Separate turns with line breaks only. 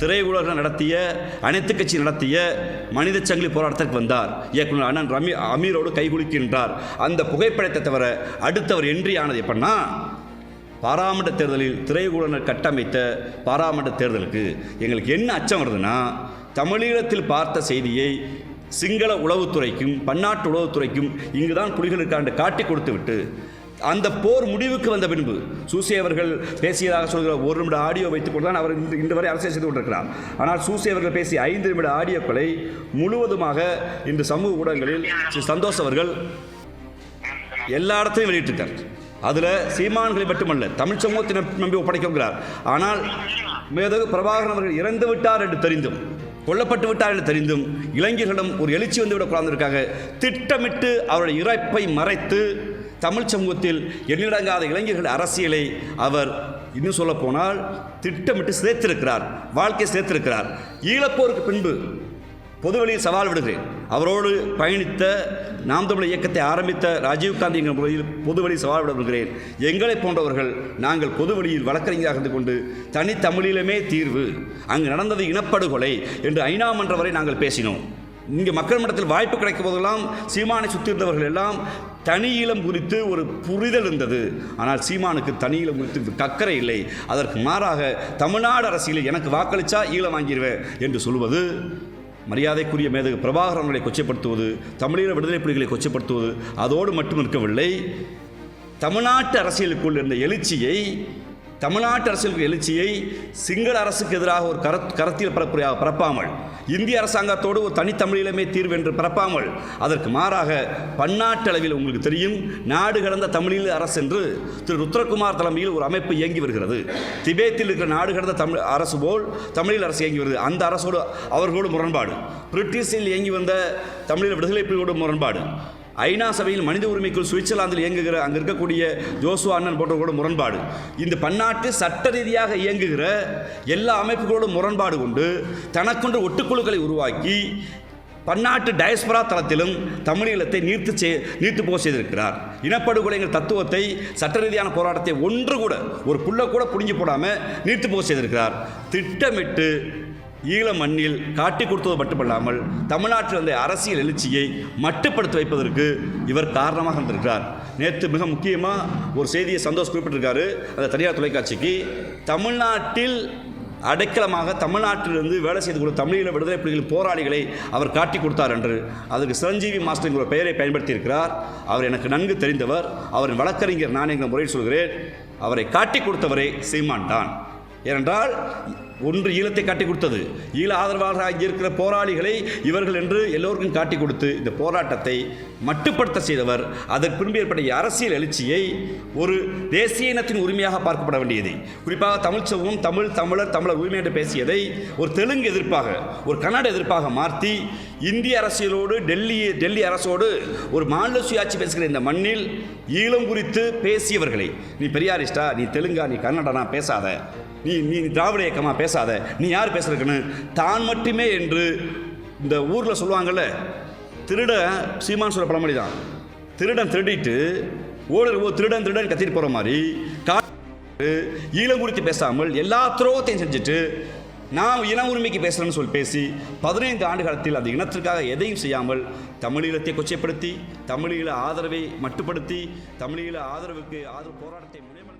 திரையுலகம் நடத்திய அனைத்து கட்சி நடத்திய மனித சங்கிலி போராட்டத்திற்கு வந்தார். இயக்குனர் அண்ணன் ரமி அமீரோடு கைகுலுக்கின்றார் அந்த புகைப்படத்தை தவிர அடுத்தவர் என்ட்ரி ஆனது எப்படின்னா பாராமன்ற தேர்தலில் திரையுலகினர் கட்டமைத்த பாராமன்ற தேர்தலுக்கு எங்களுக்கு என்ன அச்சம் வருதுன்னா தமிழீழத்தில் பார்த்த செய்தியை சிங்கள உளவுத்துறைக்கும் பன்னாட்டு உளவுத்துறைக்கும் இங்கு தான் புலிகளுக்காண்டு காட்டி கொடுத்து விட்டு அந்த போர் முடிவுக்கு வந்த பின்பு சூசி அவர்கள் பேசியதாக சொல்கிற ஒரு நிமிட ஆடியோ வைத்துக் கொண்டு தான் அவர் இன்று இன்று வரை அரசியல் செய்து கொண்டிருக்கிறார். ஆனால் சூசி அவர்கள் பேசிய ஐந்து நிமிட ஆடியோக்களை முழுவதுமாக இன்று சமூக ஊடகங்களில் ஸ்ரீ சந்தோஷ் அவர்கள் எல்லா இடத்தையும் வெளியிட்டிருக்கார். அதில் சீமான்களை மட்டுமல்ல தமிழ் சமூகத்தினர் நம்பி ஒப்படைக்கிறார் ஆனால் மேதகு பிரபாகரன் அவர்கள் இறந்து விட்டார் என்று தெரிந்தும் கொல்லப்பட்டு விட்டார் என்று தெரிந்தும் இளைஞர்களிடம் ஒரு எழுச்சி வந்து இருக்காங்க திட்டமிட்டு அவருடைய இறப்பை மறைத்து தமிழ் சமூகத்தில் எண்ணிலடங்காத இளைஞர்கள் அரசியலை அவர் இன்னும் சொல்ல போனால் திட்டமிட்டு சேர்த்திருக்கிறார் வாழ்க்கையை சேர்த்திருக்கிறார் ஈழப்போருக்கு பின்பு பொதுவெளியில் சவால் விடுகிறேன். அவரோடு பயணித்த நாம் தமிழ் இயக்கத்தை ஆரம்பித்த ராஜீவ்காந்தி என்கிற முறையில் பொதுவெளியில் சவால் விட விடுகிறேன். எங்களை போன்றவர்கள் நாங்கள் பொதுவெளியில் வழக்கறிஞராக இருந்து கொண்டு தனித்தமிழிலுமே தீர்வு அங்கு நடந்தது இனப்படுகொலை என்று ஐநா மன்ற வரை நாங்கள் பேசினோம். இங்கே மக்கள் மன்றத்தில் வாய்ப்பு கிடைக்கும் போதெல்லாம் சீமானை சுற்றி இருந்தவர்கள் எல்லாம் தனியிலம் குறித்து ஒரு புரிதல் இருந்தது. ஆனால் சீமானுக்கு தனியிலம் குறித்து கக்கறை இல்லை. அதற்கு மாறாக தமிழ்நாடு அரசியலில் எனக்கு வாக்களிச்சா ஈழம் வாங்கிடுவேன் என்று சொல்வது மரியாதைக்குரிய மேதகு பிரபாகரங்களை அவர்களை கொச்சைப்படுத்துவது தமிழீழ விடுதலை புலிகளை கொச்சைப்படுத்துவது அதோடு மட்டும் இருக்கவில்லை. தமிழ்நாட்டு அரசியலுக்குள் இருந்த எழுச்சியை தமிழ்நாட்டு அரசியல் எழுச்சியை சிங்கள அரசுக்கு எதிராக ஒரு கர கரத்தில் பரப்புரையாக பரப்பாமல் இந்திய அரசாங்கத்தோடு ஒரு தனித்தமிழிலுமே தீர்வு என்று பரப்பாமல் அதற்கு மாறாக பன்னாட்டளவில் உங்களுக்கு தெரியும் நாடு கடந்த தமிழீழ அரசு என்று திரு ருத்ரகுமார் தலைமையில் ஒரு அமைப்பு இயங்கி வருகிறது. திபேத்தில் இருக்கிற நாடு கடந்த தமிழ் அரசு போல் தமிழில் அரசு இயங்கி வருகிறது அந்த அரசோடு அவர்களோடு முரண்பாடு. பிரிட்டிஷில் இயங்கி வந்த தமிழில் விடுதலை புலிகளோடு முரண்பாடு. ஐநா சபையில் மனித உரிமைக்குள் சுவிட்சர்லாந்தில் இயங்குகிற அங்கே இருக்கக்கூடிய ஜோசுவா அண்ணன் போன்றவர்களோட முரண்பாடு. இந்த பன்னாட்டு சட்ட ரீதியாக இயங்குகிற எல்லா அமைப்புகளோடும் முரண்பாடு கொண்டு தனக்கொன்று ஒட்டுக்குழுக்களை உருவாக்கி பன்னாட்டு டயஸ்பரா தளத்திலும் தமிழீழத்தை நீர்த்து செய் நீர்த்து போக செய்திருக்கிறார். இனப்படுகொலைங்கிற தத்துவத்தை சட்ட ரீதியான போராட்டத்தை ஒன்று கூட ஒரு புல்ல கூட புடிஞ்சு போடாமல் நீர்த்து போக செய்திருக்கிறார். திட்டமிட்டு ஈழ மண்ணில் காட்டி கொடுத்தது மட்டுமல்லாமல் தமிழ்நாட்டில் இருந்த அரசியல் எழுச்சியை மட்டுப்படுத்தி வைப்பதற்கு இவர் காரணமாக இருந்திருக்கிறார். நேற்று மிக முக்கியமாக ஒரு செய்தியை சந்தோஷ் குறிப்பிட்டிருக்காரு. அந்த தனியார் தொலைக்காட்சிக்கு தமிழ்நாட்டில் அடைக்கலமாக தமிழ்நாட்டிலிருந்து வேலை செய்து கொடுத்த தமிழீழ விடுதலை புலிகள் போராளிகளை அவர் காட்டி கொடுத்தார் என்று அதற்கு சிரஞ்சீவி மாஸ்டர் என்கிற பெயரை பயன்படுத்தியிருக்கிறார். அவர் எனக்கு நன்கு தெரிந்தவர். அவரின் வழக்கறிஞர் நான் என்கிற முறையில் சொல்கிறேன். அவரை காட்டி கொடுத்தவரே சீமான் தான். ஏனென்றால் ஒன்று ஈழத்தை காட்டி கொடுத்தது. ஈழ ஆதரவாளராக இருக்கிற போராளிகளை இவர்கள் என்று எல்லோருக்கும் காட்டி கொடுத்து இந்த போராட்டத்தை மட்டுப்படுத்த செய்தவர். அதற்கு பின்பு ஏற்பட்ட அரசியல் எழுச்சியை ஒரு தேசிய இனத்தின் உரிமையாக பார்க்கப்பட வேண்டியது. குறிப்பாக தமிழ் சமூகம் தமிழ் தமிழர் தமிழர் உரிமை என்று பேசியதை ஒரு தெலுங்கு எதிர்ப்பாக ஒரு கன்னட எதிர்ப்பாக மாற்றி இந்திய அரசியலோடு டெல்லி டெல்லி அரசோடு ஒரு மாநில சுயாட்சி பேசுகிற இந்த மண்ணில் ஈழம் குறித்து பேசியவர்களை நீ பெரியாரிஸ்டா நீ தெலுங்கா நீ கன்னடனா பேசாத. நீ நீ திராவிட இயக்கமாக பேசாத. நீ யார் பேசுறதுக்குன்னு தான் மட்டுமே என்று இந்த ஊரில் சொல்லுவாங்கள்ல திருட சீமான் சொல்ல பழமொழி தான். திருடன் திருடிட்டு ஓடுற போது திருடன் திருடன் கத்திட்டு போகிற மாதிரி கா ஈழம் குறித்து பேசாமல் எல்லா துரோகத்தையும் செஞ்சுட்டு நாம் இன உரிமைக்கு பேசுகிறேன்னு சொல்லி பேசி பதினைந்து ஆண்டு காலத்தில் அந்த இனத்திற்காக எதையும் செய்யாமல் தமிழீழத்தை கொச்சைப்படுத்தி தமிழீழ ஆதரவை மட்டுப்படுத்தி தமிழீழ ஆதரவுக்கு ஆதரவு போராட்டத்தை முனைமை